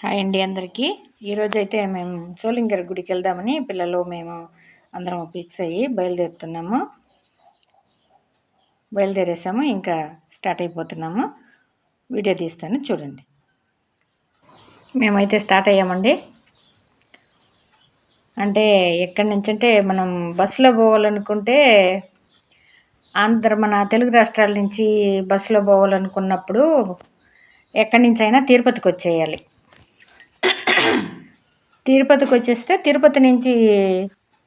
Hi అండి అందరికీ. ఈరోజు అయితే మేము చోళింగర్ గుడికి వెళ్దామని పిల్లలు మేము అందరం ఫిక్స్ అయ్యి బయలుదేరుతున్నాము. బయలుదేరేసాము ఇంకా స్టార్ట్ అయిపోతున్నాము. వీడియో తీస్తాను చూడండి. మేమైతే స్టార్ట్ అయ్యామండి. అంటే ఎక్కడి నుంచి అంటే మనం బస్సులో పోవాలనుకుంటే ఆంధ్ర మన తెలుగు రాష్ట్రాల నుంచి బస్సులో పోవాలనుకున్నప్పుడు ఎక్కడి నుంచి అయినా తిరుపతికి వచ్చేయాలి. తిరుపతికి వచ్చేస్తే తిరుపతి నుంచి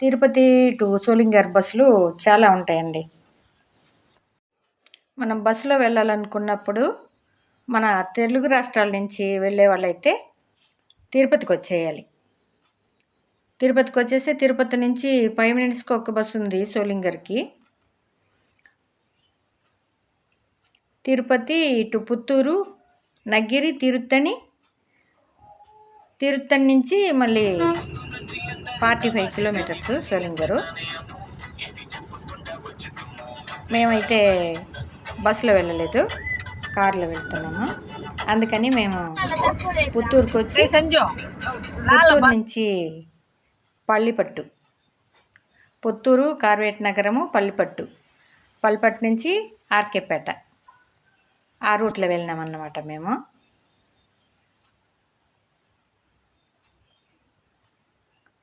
తిరుపతి టు సోలింగర్ బస్సులు చాలా ఉంటాయండి. మనం బస్సులో వెళ్ళాలనుకున్నప్పుడు మన తెలుగు రాష్ట్రాల నుంచి వెళ్ళే వాళ్ళైతే తిరుపతికి వచ్చేయాలి తిరుపతికి వచ్చేస్తే తిరుపతి నుంచి ఫైవ్ మినిట్స్కి ఒక బస్సు ఉంది సోలింగర్కి. తిరుపతి ఇటు పుత్తూరు నగిరి తిరుత్తని తిరుత్తని నుంచి మళ్ళీ ఫార్టీ ఫైవ్ కిలోమీటర్స్ సోలింగరు మేమైతే బస్సులో వెళ్ళలేదు కార్లో వెళ్తున్నాము. అందుకని మేము పుత్తూరుకు వచ్చి పుత్తూరు నుంచి పల్లిపట్టు. పుత్తూరు కార్వేట్ నగరము పల్లిపట్టు. పల్లిపట్టు నుంచి ఆర్కేపేట. ఆ రూట్లో వెళ్ళినామన్నమాట మేము.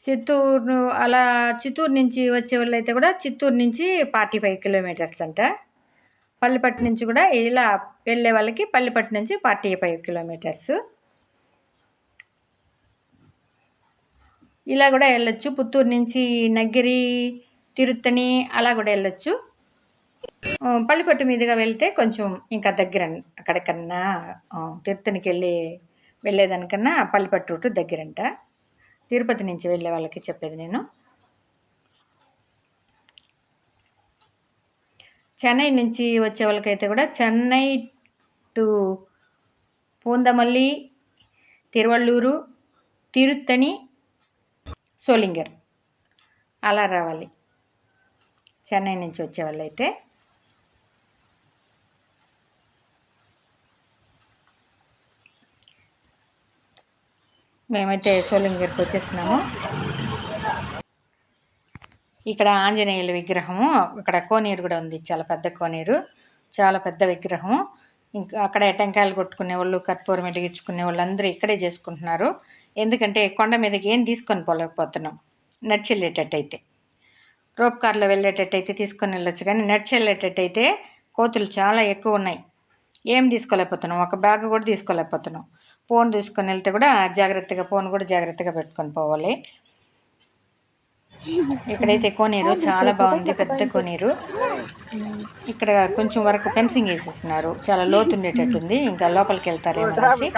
చిత్తూరు అలా చిత్తూరు నుంచి వచ్చే వాళ్ళు అయితే కూడా చిత్తూరు నుంచి ఫార్టీ ఫైవ్ కిలోమీటర్స్ అంట. పల్లిపట్టు నుంచి కూడా ఇలా వెళ్ళే వాళ్ళకి పల్లిపట్టు నుంచి ఫార్టీ ఫైవ్ కిలోమీటర్స్. ఇలా కూడా వెళ్ళొచ్చు. పుత్తూరు నుంచి నగిరి తిరుత్తని అలా కూడా వెళ్ళొచ్చు. పల్లిపట్టు మీదుగా వెళ్తే కొంచెం ఇంకా దగ్గర అక్కడికన్నా తిరుత్తనికి వెళ్ళి వెళ్ళేదానికన్నా పల్లిపట్టు రూటు దగ్గరంట. తిరుపతి నుంచి వెళ్ళే వాళ్ళకి చెప్పేది నేను. చెన్నై నుంచి వచ్చే వాళ్ళకైతే కూడా చెన్నై టు పూందమల్లి తిరువళ్ళూరు తిరుత్తని సోలింగర్ అలా రావాలి. చెన్నై నుంచి వచ్చే వాళ్ళైతే. మేమైతే సోలింగర్కి వచ్చేసినాము ఇక్కడ ఆంజనేయుల విగ్రహము ఇక్కడ కోనేరు కూడా ఉంది. చాలా పెద్ద కోనేరు చాలా పెద్ద విగ్రహం ఇంకా అక్కడ టెంకాయలు కొట్టుకునే వాళ్ళు కర్పూరం వెలిగించుకునే వాళ్ళు అందరూ ఇక్కడే చేసుకుంటున్నారు. ఎందుకంటే కొండ మీదకి ఏం తీసుకొని పోలేకపోతున్నాం. నడిచి వెళ్ళేటట్టయితే రోప్ కార్లో వెళ్ళేటట్టయితే తీసుకొని వెళ్ళొచ్చు కానీ నడిచి వెళ్ళేటట్టయితే కోతులు చాలా ఎక్కువ ఉన్నాయి. ఏం తీసుకోలేకపోతున్నాం ఒక బ్యాగ్ కూడా తీసుకోలేకపోతున్నాం ఫోన్ తీసుకొని వెళ్తే కూడా జాగ్రత్తగా ఫోన్ కూడా జాగ్రత్తగా పెట్టుకొని పోవాలి. ఇక్కడైతే కోనేరు చాలా బాగుంది పెద్ద కోనేరు. ఇక్కడ కొంచెం వరకు ఫెన్సింగ్ వేసేస్తున్నారు. చాలా లోతు ఉండేటట్టుంది. ఇంకా లోపలికి వెళ్తారేమో అనేసి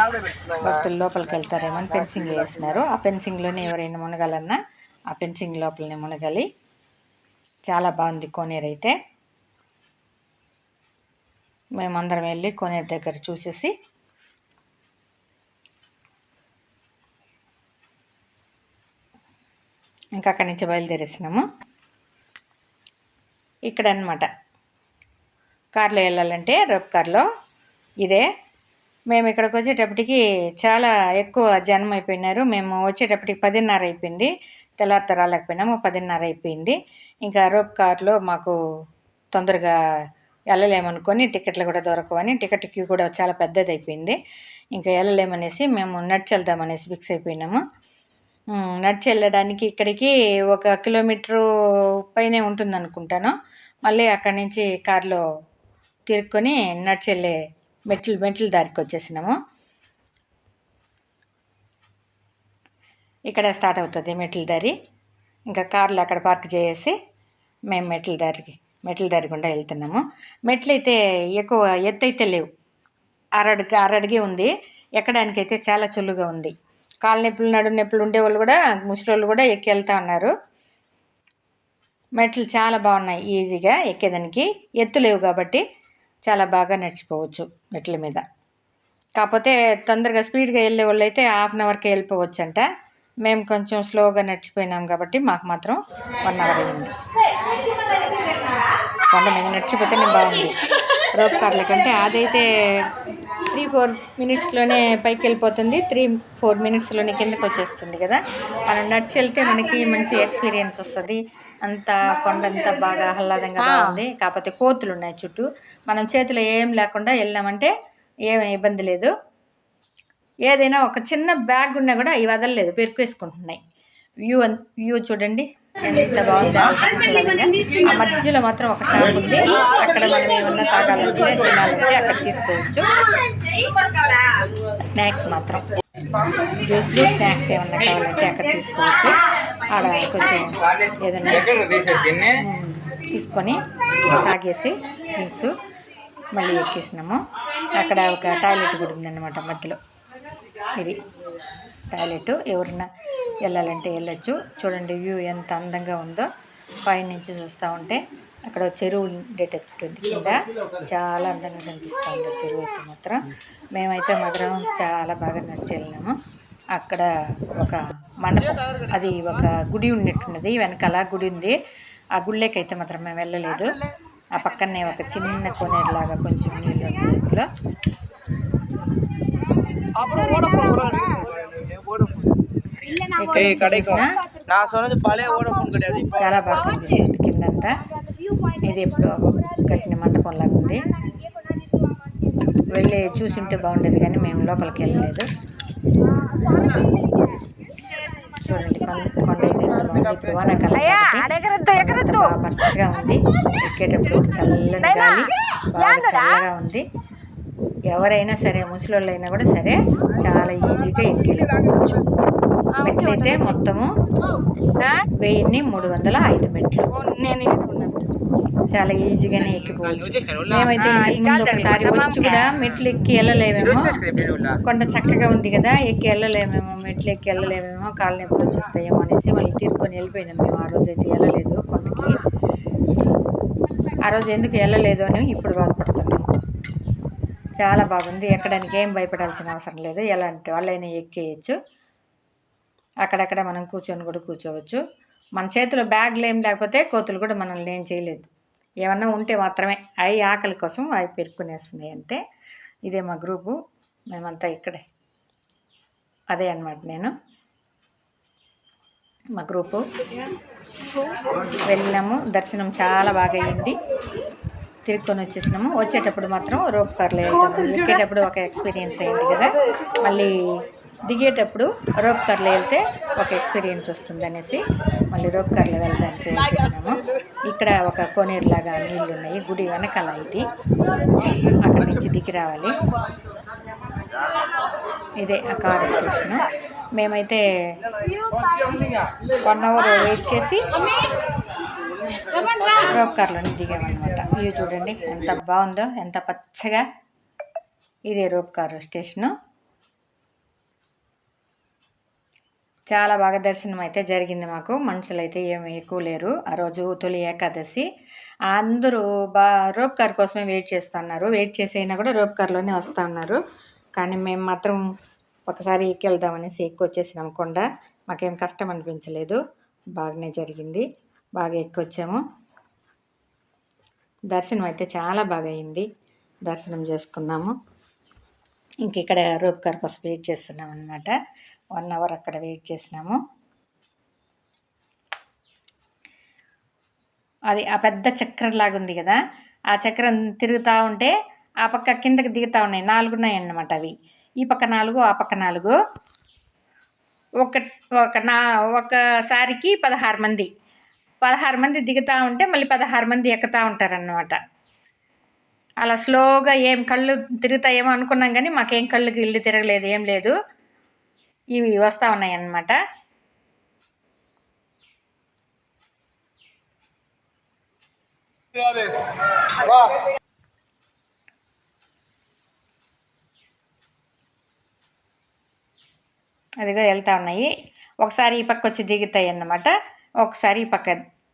భక్తులు లోపలికి వెళ్తారేమో అని ఫెన్సింగ్ వేస్తున్నారు. ఆ ఫెన్సింగ్లోనే ఎవరైనా మునగాలన్నా ఆ ఫెన్సింగ్ లోపలనే మునగాలి. చాలా బాగుంది కోనేరు అయితే. మేమందరం వెళ్ళి కోనేరు దగ్గర చూసేసి ఇంకా అక్కడి నుంచి బయలుదేరేసినాము. ఇక్కడ అనమాట కార్లో వెళ్ళాలంటే రోప్ కార్లో ఇదే. మేము ఇక్కడికి వచ్చేటప్పటికి చాలా ఎక్కువ జనం అయిపోయినారు. మేము వచ్చేటప్పటికి పదిన్నర అయిపోయింది. తెల్లారితో రాలేకపోయినాము పదిన్నర అయిపోయింది. ఇంకా రోప్ కార్లో మాకు తొందరగా వెళ్ళలేమనుకొని టికెట్లు కూడా దొరకవని టికెట్ క్యూ కూడా చాలా పెద్దది అయిపోయింది ఇంకా వెళ్ళలేమనేసి మేము నడిచి వెళ్దామనేసి ఫిక్స్ అయిపోయినాము. నడిచి వెళ్ళడానికి ఇక్కడికి ఒక కిలోమీటరు పైనే ఉంటుంది అనుకుంటాను మళ్ళీ అక్కడి నుంచి కారులో తిరుక్కొని నడిచి వెళ్ళే మెట్లు మెట్ల దారికి వచ్చేసినాము. ఇక్కడ స్టార్ట్ అవుతుంది మెట్ల దారి. ఇంకా కార్లు అక్కడ పార్క్ చేసి మేము మెట్ల దారికి మెట్లు దారి గుండా వెళ్తున్నాము. మెట్లు అయితే ఎక్కువ ఎత్తు అయితే లేవు. అరడుగు అరడిగే ఉంది. ఎక్కడానికైతే చాలా చుల్లుగా ఉంది. కాళ్ళ నొప్పులు నడు నొప్పులు ఉండేవాళ్ళు కూడా ముసలోళ్ళు కూడా ఎక్కి వెళ్తూ ఉన్నారు. మెట్లు చాలా బాగున్నాయి ఈజీగా ఎక్కేదానికి. ఎత్తు లేవు కాబట్టి చాలా బాగా నడిచిపోవచ్చు మెట్ల మీద. కాకపోతే తొందరగా స్పీడ్గా వెళ్ళే వాళ్ళు అయితే హాఫ్ అన్ అవర్కే వెళ్ళిపోవచ్చు అంట మేము కొంచెం స్లోగా నడిచిపోయినాం కాబట్టి మాకు మాత్రం వన్ అవర్ అయింది కొండ మీద నడిచిపోతేనే బాగుంది. రోప్ కార్ల కంటే అదైతే త్రీ ఫోర్ మినిట్స్లోనే పైకి వెళ్ళిపోతుంది. త్రీ ఫోర్ మినిట్స్లోనే కిందకి వచ్చేస్తుంది కదా. మనం నడిచి వెళ్తే మనకి మంచి ఎక్స్పీరియన్స్ వస్తుంది. అంతా కొండంతా బాగా ఆహ్లాదంగా బాగుంది. కాకపోతే కోతులు ఉన్నాయి చుట్టూ. మనం చేతిలో ఏం లేకుండా వెళ్ళినామంటే ఏం ఇబ్బంది లేదు. ఏదైనా ఒక చిన్న బ్యాగ్ ఉన్నా కూడా ఇవి వదలలేదు. పెరుకేసుకుంటున్నాయి వ్యూ వ్యూ చూడండి. ఎంత బాగుంది. ఆ మధ్యలో మాత్రం ఒక షాప్ ఉంది. అక్కడ మనం ఏమన్నా తాగాలంటే తినాలంటే అక్కడ తీసుకోవచ్చు. స్నాక్స్ మాత్రం. జ్యూస్లు స్నాక్స్ ఏమన్నా కావాలంటే అక్కడ తీసుకోవచ్చు. ఆడ కొంచెం ఏదైనా తీసుకొని తాగేసి డ్రింక్స్ మళ్ళీ ఎక్కేసినాము. అక్కడ ఒక టాయిలెట్ కూడా ఉందన్నమాట మధ్యలో. ఇది. టాయిలెట్ ఎవరన్నా వెళ్ళాలంటే వెళ్ళొచ్చు. చూడండి వ్యూ ఎంత అందంగా ఉందో. పైనుంచి చూస్తూ ఉంటే అక్కడ చెరువు ఉండేటట్టుంది కింద. చాలా అందంగా కనిపిస్తుంది చెరువు అయితే మాత్రం. మేమైతే మాత్రం చాలా బాగా నడిచి వెళ్ళినాము అక్కడ ఒక మండపం అది ఒక గుడి ఉన్నట్టున్నది వెనకాల గుడి ఉంది. ఆ గుళ్ళేకైతే మాత్రం మేము వెళ్ళలేదు. ఆ పక్కనే ఒక చిన్న కోనేరులాగా కొంచెం నీళ్ళు ఉంది. అందులో. చాలా బాగా కనిపిస్తుంది కిందంతా. ఇది ఎప్పుడు కట్టిన మండపం లాగా ఉంది. వెళ్ళి చూసింటే బాగుండేది కానీ మేము లోపలికి వెళ్ళలేదు. చూడండి కొండ అయితే ఎంత బాగుంది. ఇప్పుడు వానాకాలం పచ్చగా ఉంది. ఎక్కేటప్పుడు చల్లని గాలి బాగా చల్లగా ఉంది. ఎవరైనా సరే ముసలోళ్ళు అయినా కూడా సరే చాలా ఈజీగా ఎక్కెళ్ళిపోవచ్చు మెట్లు అయితే మొత్తము వెయ్యిన్ని మూడు వందల ఐదు మెట్లు. నేను చాలా ఈజీగానే ఎక్కిపోవచ్చు. మేమైతే ఇంతకు ముందు ఒకసారి వచ్చి కూడా మెట్లు ఎక్కి వెళ్ళలేమేమో. కొండ చక్కగా ఉంది కదా ఎక్కి వెళ్ళలేమేమో మెట్లు ఎక్కి వెళ్ళలేమేమో కాళ్ళు నొప్పులు వచ్చేస్తాయేమో అనేసి మళ్ళీ తీరుకొని వెళ్ళిపోయినాం మేము. ఆ రోజు అయితే వెళ్ళలేదు కొండకి. ఆ రోజు ఎందుకు వెళ్ళలేదు అని ఇప్పుడు బాధపడుతున్నాము చాలా బాగుంది. ఎక్కడానికి ఏం భయపడాల్సిన అవసరం లేదు. ఎలాంటి వాళ్ళైనా ఎక్కేయచ్చు. అక్కడక్కడ మనం కూర్చొని కూడా కూర్చోవచ్చు. మన చేతిలో బ్యాగ్లు ఏం లేకపోతే కోతులు కూడా మనల్ని ఏం చేయలేదు. ఏమన్నా ఉంటే మాత్రమే అవి ఆకలి కోసం అవి పెరుక్కునేస్తున్నాయి అంతే. ఇదే మా గ్రూపు. మేమంతా ఇక్కడే. అదే అనమాట నేను. మా గ్రూపు. వెళ్ళినాము. దర్శనం చాలా బాగా అయింది. తిరుక్కొని వచ్చేసినాము. వచ్చేటప్పుడు మాత్రం రోప్ కార్లో వెళ్తాము. ఎక్కేటప్పుడు ఒక ఎక్స్పీరియన్స్ అయింది కదా. మళ్ళీ దిగేటప్పుడు రోప్ కార్లో వెళ్తే ఒక ఎక్స్పీరియన్స్ వస్తుంది అనేసి మళ్ళీ రోప్ కార్లో వెళ్ళడానికి వచ్చేసినాము ఇక్కడ ఒక కోనేరులాగా నీళ్ళు ఉన్నాయి గుడి వెనకాల ఇది. అక్కడి నుంచి దిగి రావాలి. ఇదే ఆ కారు స్టేషను. మేమైతే వన్ అవర్ వెయిట్ చేసి రోప్ కార్లోనే దిగామన్నమాట. వ్యూ చూడండి ఎంత బాగుందో ఎంత పచ్చగా. ఇదే రోప్ కారు స్టేషను. చాలా బాగా దర్శనం అయితే జరిగింది మాకు. మనుషులు అయితే ఏమి ఎక్కువ లేరు. ఆ రోజు తొలి ఏకాదశి. అందరూ బా రోప్ కార్ కోసమే వెయిట్ చేస్తున్నారు. వెయిట్ చేసైనా కూడా రోప్ కార్లోనే వస్తూ ఉన్నారు కానీ మేము మాత్రం ఒకసారి ఎక్కెళ్దామనేసి ఎక్కువ వచ్చేసినాం కొండ. మాకేం కష్టం అనిపించలేదు. బాగానే జరిగింది. బాగా ఎక్కొచ్చాము. దర్శనం అయితే చాలా బాగా అయింది. దర్శనం చేసుకున్నాము. ఇంక ఇక్కడ రోప్ కోసం వెయిట్ చేస్తున్నాం అనమాట వన్ అవర్ అక్కడ వెయిట్ చేసినాము. అది ఆ పెద్ద చక్రం లాగా ఉంది కదా ఆ చక్రం తిరుగుతూ ఉంటే ఆ పక్క కిందకి దిగుతూ ఉన్నాయి. నాలుగు ఉన్నాయన్నమాట అవి. ఈ పక్క నాలుగు ఆ పక్క నాలుగు. ఒక ఒక నా ఒకసారికి పదహారు మంది. పదహారు మంది దిగుతూ ఉంటే మళ్ళీ పదహారు మంది ఎక్కుతూ ఉంటారన్నమాట. అలా స్లోగా ఏం కళ్ళు తిరుగుతాయేమో అనుకున్నాం కానీ మాకేం కళ్ళుకి ఇల్లు తిరగలేదు ఏం లేదు. ఇవి వస్తూ ఉన్నాయన్నమాట. అదిగో వెళ్తా ఉన్నాయి. ఒకసారి ఈ పక్క వచ్చి దిగుతాయి అన్నమాట. ఒకసారి ఈ పక్క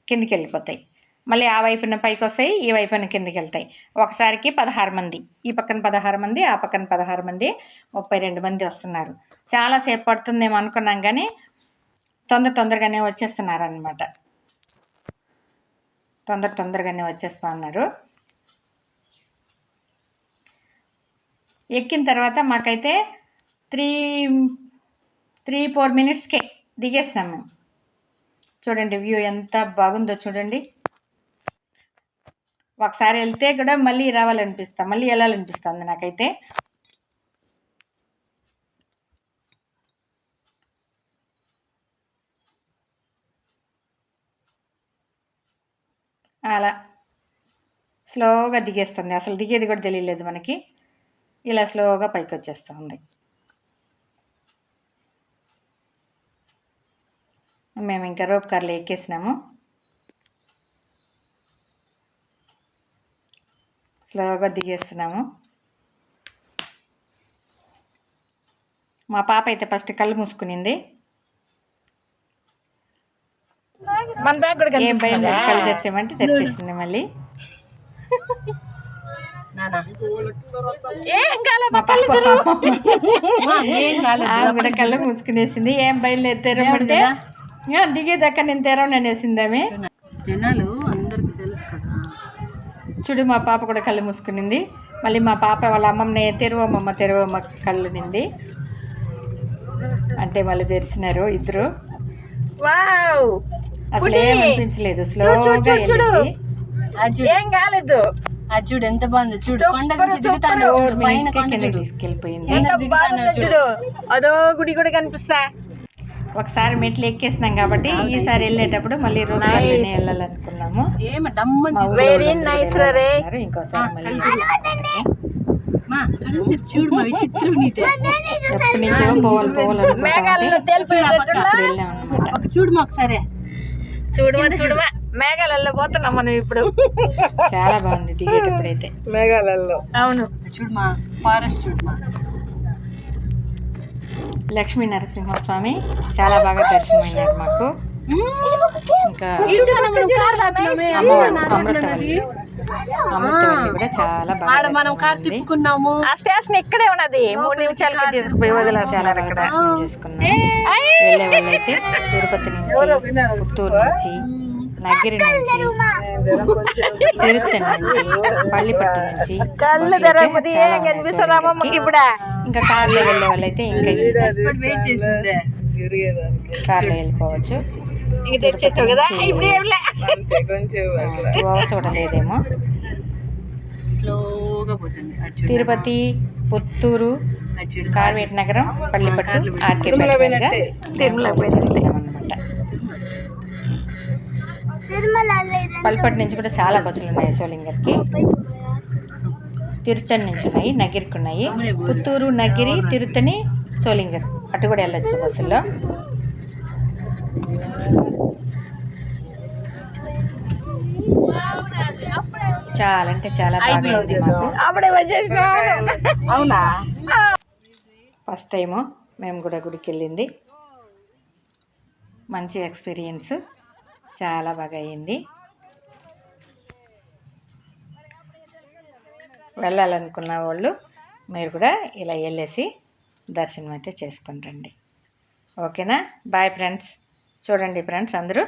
కిందికి వెళ్ళిపోతాయి. మళ్ళీ ఆ వైపున పైకి వస్తాయి ఈ వైపున కిందకి వెళ్తాయి. ఒకసారికి పదహారు మంది ఈ పక్కన పదహారు మంది ఆ పక్కన పదహారు మంది ముప్పై రెండు మంది వస్తున్నారు. చాలాసేపు పడుతుందేమో అనుకున్నాం కానీ తొందర తొందరగానే వచ్చేస్తున్నారు అనమాట తొందర తొందరగానే వచ్చేస్తా ఉన్నారు. ఎక్కిన తర్వాత మాకైతే త్రీ త్రీ ఫోర్ మినిట్స్కే దిగేసినాం మేము. చూడండి వ్యూ ఎంత బాగుందో చూడండి. ఒకసారి వెళ్తే కూడా మళ్ళీ రావాలనిపిస్తా మళ్ళీ వెళ్ళాలనిపిస్తుంది నాకైతే. అలా. స్లోగా దిగేస్తుంది. అసలు దిగేది కూడా తెలియలేదు మనకి. ఇలా స్లోగా పైకి వచ్చేస్తుంది మేము ఇంకా రోప్ కార్లో ఎక్కేసినాము. స్లోగా దిగేస్తున్నాము. మా పాప అయితే ఫస్ట్ కళ్ళు మూసుకునింది. మన బ్యాగ్ కూడా ఏం భయం లేదు కళ్ళు తెచ్చామంటే తెచ్చేసింది మళ్ళీ. కూడా కళ్ళు మూసుకునేసింది. ఏం బయలుదేరి తెరమంటే "ఆ, దిగేదాకా నేను తెరవను అనేసింది ఆమె. జనాలు చూడు మా పాప కూడా కళ్ళు మూసుకునింది. మళ్ళీ మా పాప వాళ్ళ అమ్మమ్మని తెరువమ్మమ్మ తెరువమ్మ కళ్ళు నింది అంటే మళ్ళీ తెరిచినారు ఇద్దరు. వావ్! అసలు ఏం అనిపించలేదు స్లోగా ఏం కాలేదు. అది చూడు ఎంత బాగుందో చూడు. కొండ తీసుకెళ్ళిపోయింది. చూడు. అదో గుడి కూడా కనిపిస్తా. ఒకసారి మెట్లు ఎక్కేసినాం కాబట్టి ఈసారి వెళ్ళేటప్పుడు మళ్ళీ రోడ్ పైనే ఏమ? డమ్మని వెరీ నైస్ రే వెళ్ళాలనుకున్నారు. ఇంకోసారి మళ్ళీ మా కళ్ళు తెరిచి చూడు మా విచిత్రం నీటే. ఎప్పటి నుంచో పోవాలి చూడు మా ఒకసారి. చూడమా చూడమా. మేఘాలలో పోతున్నాం మనం ఇప్పుడు. చాలా బాగుంది దిగేటప్పుడైతే మేఘాలలో అవును. చూడు మా ఫారెస్ట్ చూడు మా. లక్ష్మీ నరసింహస్వామి చాలా బాగా దర్శనమైనారు మాకు. ఇంకా అమ్మవారు అమృతవల్లి అమృతవల్లి కూడా చాలా బాగా ఆడ మనం కార్ దర్శనమైంది. తిప్పుకున్నాము. ఆ స్టేషన్ ఇక్కడే ఉన్నది. మూడు నిమిషాలకి తీసుకుపోయి బాగా దర్శనం చేసుకున్నాం వెళ్ళే వాళ్ళైతే తిరుపతి నుంచి పుత్తూరు నుంచి నగిరి నుంచి తిరుత్తని నుంచి పల్లిపట్టు నుంచి కళ్ళు కనిపిస్తుంది. ఇప్పుడు? ఇంకా కార్లో వెళ్ళే వాళ్ళైతే ఇంకా కార్లో వెళ్ళిపోవచ్చు. ఇంక తెచ్చేస్తావు కదా? ఇప్పుడు ఏం లే. టూ అవర్స్ కూడా లేదేమో స్లోగా పోతుంది. తిరుపతి పుత్తూరు కార్వేట్ నగరం పల్లిపట్టు వెళ్ళామన్నమాట పల్లిపట్టు నుంచి కూడా చాలా బస్సులు ఉన్నాయి సోలింగర్కి తిరుత్తని నుంచి ఉన్నాయి నగిరికి ఉన్నాయి. పుత్తూరు నగిరి తిరుత్తని సోలింగర్ అటు కూడా వెళ్ళొచ్చు బస్సుల్లో చాలా అంటే చాలా బాగా ఉంది మాకు. అప్పుడే అవునా? ఫస్ట్ టైము మేము కూడా గుడికి వెళ్ళింది. మంచి ఎక్స్పీరియన్స్ చాలా బాగా అయ్యింది వెళ్ళాలనుకున్న వాళ్ళు మీరు కూడా ఇలా వెళ్ళేసి దర్శనం అయితే చేసుకుని రండి. ఓకేనా బాయ్ ఫ్రెండ్స్ చూడండి ఫ్రెండ్స్ అందరూ.